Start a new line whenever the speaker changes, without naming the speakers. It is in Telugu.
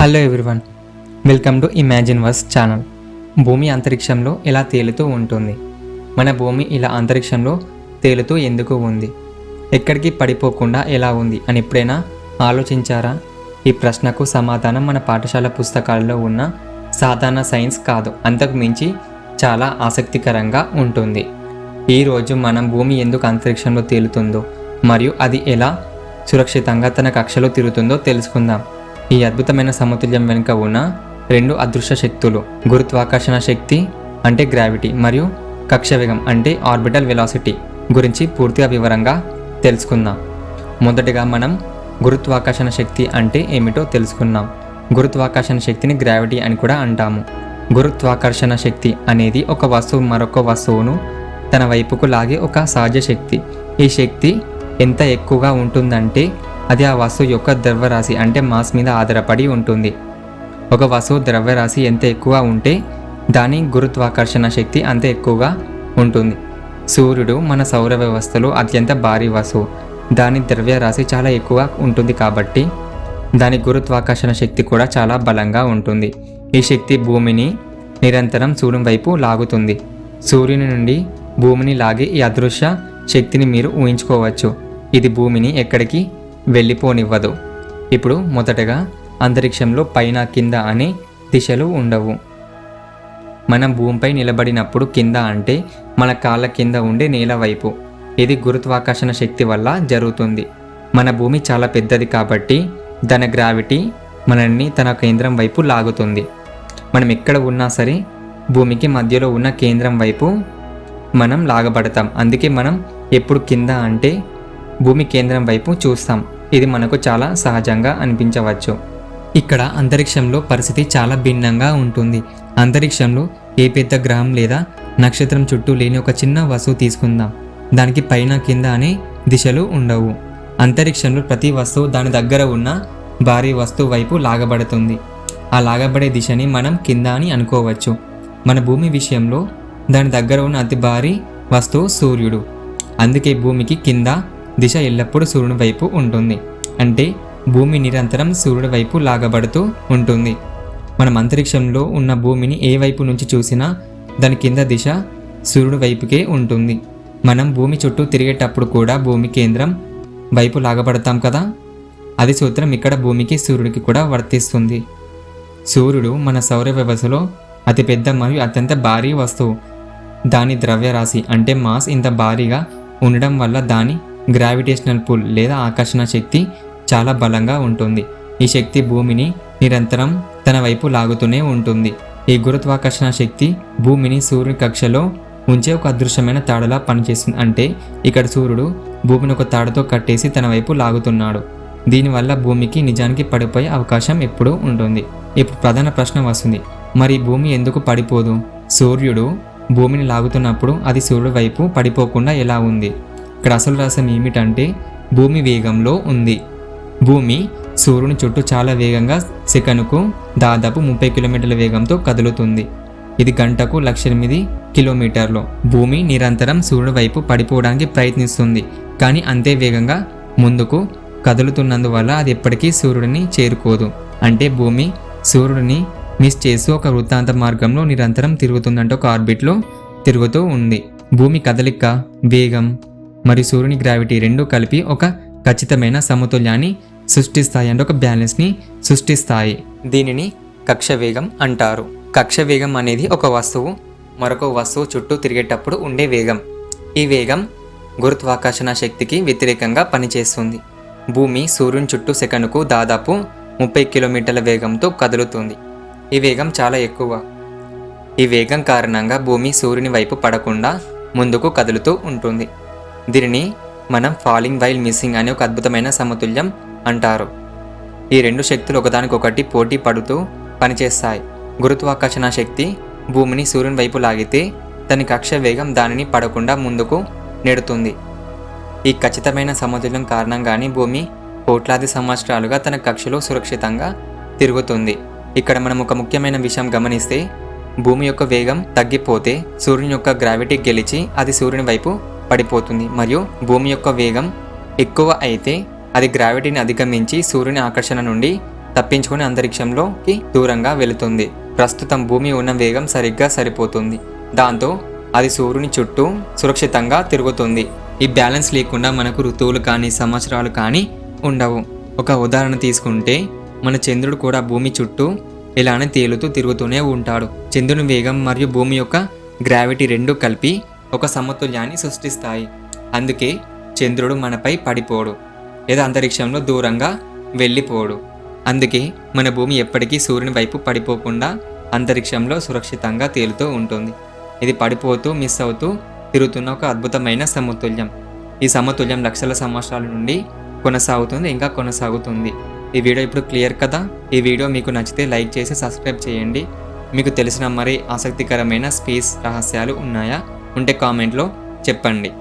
Hello everyone welcome to imagine verse channel భూమి అంతరిక్షంలో ఎలా తేలుతూ ఉంటుంది. మన భూమి ఇలా అంతరిక్షంలో తేలుతూ ఎందుకు ఉంది? ఎక్కడికి పడిపోకుండా ఎలా ఉంది అని ఎప్పుడైనా ఆలోచించారా? ఈ ప్రశ్నకు సమాధానం మన పాఠశాల పుస్తకాల్లో ఉన్న సాధారణ సైన్స్ కాదు. అంతకు మించి చాలా ఆసక్తికరంగా ఉంటుంది. ఈరోజు మనం భూమి ఎందుకు అంతరిక్షంలో తేలుతుందో మరియు అది ఎలా సురక్షితంగా తన కక్షలో తిరుగుతుందో తెలుసుకుందాం. ఈ అద్భుతమైన సమతుల్యం వెనుక ఉన్న రెండు అదృశ్య శక్తులు గురుత్వాకర్షణ శక్తి అంటే గ్రావిటీ మరియు కక్ష వేగం అంటే ఆర్బిటల్ వెలాసిటీ గురించి పూర్తిగా వివరంగా తెలుసుకుందాం. మొదటగా మనం గురుత్వాకర్షణ శక్తి అంటే ఏమిటో తెలుసుకుందాం. గురుత్వాకర్షణ శక్తిని గ్రావిటీ అని కూడా అంటాము. గురుత్వాకర్షణ శక్తి అనేది ఒక వస్తువు మరొక వస్తువును తన వైపుకు లాగే ఒక సహజ శక్తి. ఈ శక్తి ఎంత ఎక్కువగా ఉంటుందంటే అది ఆ వస్తువు యొక్క ద్రవ్యరాశి అంటే మాస్ మీద ఆధారపడి ఉంటుంది. ఒక వస్తువు ద్రవ్యరాశి ఎంత ఎక్కువ ఉంటే దాని గురుత్వాకర్షణ శక్తి అంత ఎక్కువగా ఉంటుంది. సూర్యుడు మన సౌర వ్యవస్థలో అత్యంత భారీ వస్తువు దాని ద్రవ్యరాశి చాలా ఎక్కువ ఉంటుంది కాబట్టి దాని గురుత్వాకర్షణ శక్తి కూడా చాలా బలంగా ఉంటుంది. ఈ శక్తి భూమిని నిరంతరం సూర్యుని వైపు లాగుతుంది. సూర్యుని నుండి భూమిని లాగే ఈ అదృశ్య శక్తిని మీరు ఊహించుకోవచ్చు. ఇది భూమిని ఎక్కడికి వెళ్ళిపోనివ్వదు. ఇప్పుడు మొదటగా అంతరిక్షంలో పైన కింద అనే దిశలు ఉండవు. మనం భూమిపై నిలబడినప్పుడు కింద అంటే మన కాళ్ళ కింద ఉండే నేల వైపు. ఇది గురుత్వాకర్షణ శక్తి వల్ల జరుగుతుంది. మన భూమి చాలా పెద్దది కాబట్టి దాని గ్రావిటీ మనల్ని తన కేంద్రం వైపు లాగుతుంది. మనం ఎక్కడ ఉన్నా సరే భూమికి మధ్యలో ఉన్న కేంద్రం వైపు మనం లాగబడతాం. అందుకే మనం ఎప్పుడు కింద అంటే భూమి కేంద్రం వైపు చూస్తాం. ఇది మనకు చాలా సహజంగా అనిపించవచ్చు. ఇక్కడ అంతరిక్షంలో పరిస్థితి చాలా భిన్నంగా ఉంటుంది. అంతరిక్షంలో ఏ పెద్ద గ్రహం లేదా నక్షత్రం చుట్టూ లేని ఒక చిన్న వస్తువు తీసుకుందాం. దానికి పైన కింద అనే దిశలు ఉండవు. అంతరిక్షంలో ప్రతి వస్తువు దాని దగ్గర ఉన్న భారీ వస్తువు వైపు లాగబడుతుంది. ఆ లాగబడే దిశని మనం కింద అని అనుకోవచ్చు. మన భూమి విషయంలో దాని దగ్గర ఉన్న అతి భారీ వస్తువు సూర్యుడు. అందుకే భూమికి కింద దిశ ఎల్లప్పుడూ సూర్యుని వైపు ఉంటుంది. అంటే భూమి నిరంతరం సూర్యుడి వైపు లాగబడుతూ ఉంటుంది. మనం అంతరిక్షంలో ఉన్న భూమిని ఏ వైపు నుంచి చూసినా దాని కింద దిశ సూర్యుడి వైపుకే ఉంటుంది. మనం భూమి చుట్టూ తిరిగేటప్పుడు కూడా భూమి కేంద్రం వైపు లాగబడతాం కదా? అది సూత్రం ఇక్కడ భూమికి సూర్యుడికి కూడా వర్తిస్తుంది. సూర్యుడు మన సౌర వ్యవస్థలో అతిపెద్ద మరియు అత్యంత భారీ వస్తువు. దాని ద్రవ్యరాశి అంటే మాస్ ఇంత భారీగా ఉండడం వల్ల దాని గ్రావిటేషనల్ పుల్ లేదా ఆకర్షణ శక్తి చాలా బలంగా ఉంటుంది. ఈ శక్తి భూమిని నిరంతరం తన వైపు లాగుతూనే ఉంటుంది. ఈ గురుత్వాకర్షణ శక్తి భూమిని సూర్యుని కక్షలో ఉంచే ఒక అదృశ్యమైన తాడలా పనిచేస్తుంది. అంటే ఇక్కడ సూర్యుడు భూమిని ఒక తాడుతో కట్టేసి తన వైపు లాగుతున్నాడు. దీనివల్ల భూమికి నిజానికి పడిపోయే అవకాశం ఎప్పుడూ ఉంటుంది. ఇప్పుడు ప్రధాన ప్రశ్న వస్తుంది. మరి భూమి ఎందుకు పడిపోదు? సూర్యుడు భూమిని లాగుతున్నప్పుడు అది సూర్యుడి వైపు పడిపోకుండా ఎలా ఉంది? ఇక్కడ అసలు రహస్యం ఏమిటంటే భూమి వేగంలో ఉంది. భూమి సూర్యుని చుట్టూ చాలా వేగంగా సెకనుకు దాదాపు ముప్పై కిలోమీటర్ల వేగంతో కదులుతుంది. ఇది గంటకు లక్ష ఎనిమిది కిలోమీటర్లు. భూమి నిరంతరం సూర్యుడి వైపు పడిపోవడానికి ప్రయత్నిస్తుంది కానీ అంతే వేగంగా ముందుకు కదులుతున్నందువల్ల అది ఎప్పటికీ సూర్యుడిని చేరుకోదు. అంటే భూమి సూర్యుడిని మిస్ చేస్తూ ఒక వృత్తాంత మార్గంలో నిరంతరం తిరుగుతుందంటే ఒక ఆర్బిట్లో తిరుగుతూ ఉంది. భూమి కదలిక వేగం మరియు సూర్యుని గ్రావిటీ రెండు కలిపి ఒక ఖచ్చితమైన సమతుల్యాన్ని సృష్టిస్తాయి అంటే ఒక బ్యాలెన్స్ని సృష్టిస్తాయి. దీనిని కక్ష వేగం అంటారు. కక్ష వేగం అనేది ఒక వస్తువు మరొక వస్తువు చుట్టూ తిరిగేటప్పుడు ఉండే వేగం. ఈ వేగం గురుత్వాకర్షణ శక్తికి వ్యతిరేకంగా పనిచేస్తుంది. భూమి సూర్యుని చుట్టూ సెకనుకు దాదాపు ముప్పై కిలోమీటర్ల వేగంతో కదులుతుంది. ఈ వేగం చాలా ఎక్కువ. ఈ వేగం కారణంగా భూమి సూర్యుని వైపు పడకుండా ముందుకు కదులుతూ ఉంటుంది. దీనిని మనం ఫాలింగ్ వైల్ మిస్సింగ్ అనే ఒక అద్భుతమైన సమతుల్యం అంటారు. ఈ రెండు శక్తులు ఒకదానికొకటి పోటీ పడుతూ పనిచేస్తాయి. గురుత్వాకర్షణ శక్తి భూమిని సూర్యుని వైపు లాగితే దాని కక్ష వేగం దానిని పడకుండా ముందుకు నెడుతుంది. ఈ ఖచ్చితమైన సమతుల్యం కారణంగానే భూమి కోట్లాది సంవత్సరాలుగా తన కక్షలో సురక్షితంగా తిరుగుతుంది. ఇక్కడ మనం ఒక ముఖ్యమైన విషయం గమనిస్తే భూమి యొక్క వేగం తగ్గిపోతే సూర్యుని యొక్క గ్రావిటీ గెలిచి అది సూర్యుని వైపు పడిపోతుంది. మరియు భూమి యొక్క వేగం ఎక్కువ అయితే అది గ్రావిటీని అధిగమించి సూర్యుని ఆకర్షణ నుండి తప్పించుకుని అంతరిక్షంలోకి దూరంగా వెళుతుంది. ప్రస్తుతం భూమి ఉన్న వేగం సరిగ్గా సరిపోతుంది. దాంతో అది సూర్యుని చుట్టూ సురక్షితంగా తిరుగుతుంది. ఈ బ్యాలెన్స్ లేకుండా మనకు ఋతువులు కానీ సంవత్సరాలు కానీ ఉండవు. ఒక ఉదాహరణ తీసుకుంటే మన చంద్రుడు కూడా భూమి చుట్టూ ఇలానే తేలుతూ తిరుగుతూనే ఉంటాడు. చంద్రుని వేగం మరియు భూమి యొక్క గ్రావిటీ రెండు కలిపి ఒక సమతుల్యాన్ని సృష్టిస్తాయి. అందుకే చంద్రుడు మనపై పడిపోడు. లేదా అంతరిక్షంలో దూరంగా వెళ్ళిపోడు. అందుకే మన భూమి ఎప్పటికీ సూర్యుని వైపు పడిపోకుండా అంతరిక్షంలో సురక్షితంగా తేలుతూ ఉంటుంది. ఇది పడిపోతూ మిస్ అవుతూ తిరుగుతున్న ఒక అద్భుతమైన సమతుల్యం. ఈ సమతుల్యం లక్షల సంవత్సరాల నుండి కొనసాగుతుంది ఇంకా కొనసాగుతుంది. ఈ వీడియో ఇప్పుడు క్లియర్ కదా? ఈ వీడియో మీకు నచ్చితే లైక్ చేసి సబ్స్క్రైబ్ చేయండి. మీకు తెలిసిన మరి ఆసక్తికరమైన స్పేస్ రహస్యాలు ఉన్నాయా? ఉంటే కామెంట్లో చెప్పండి.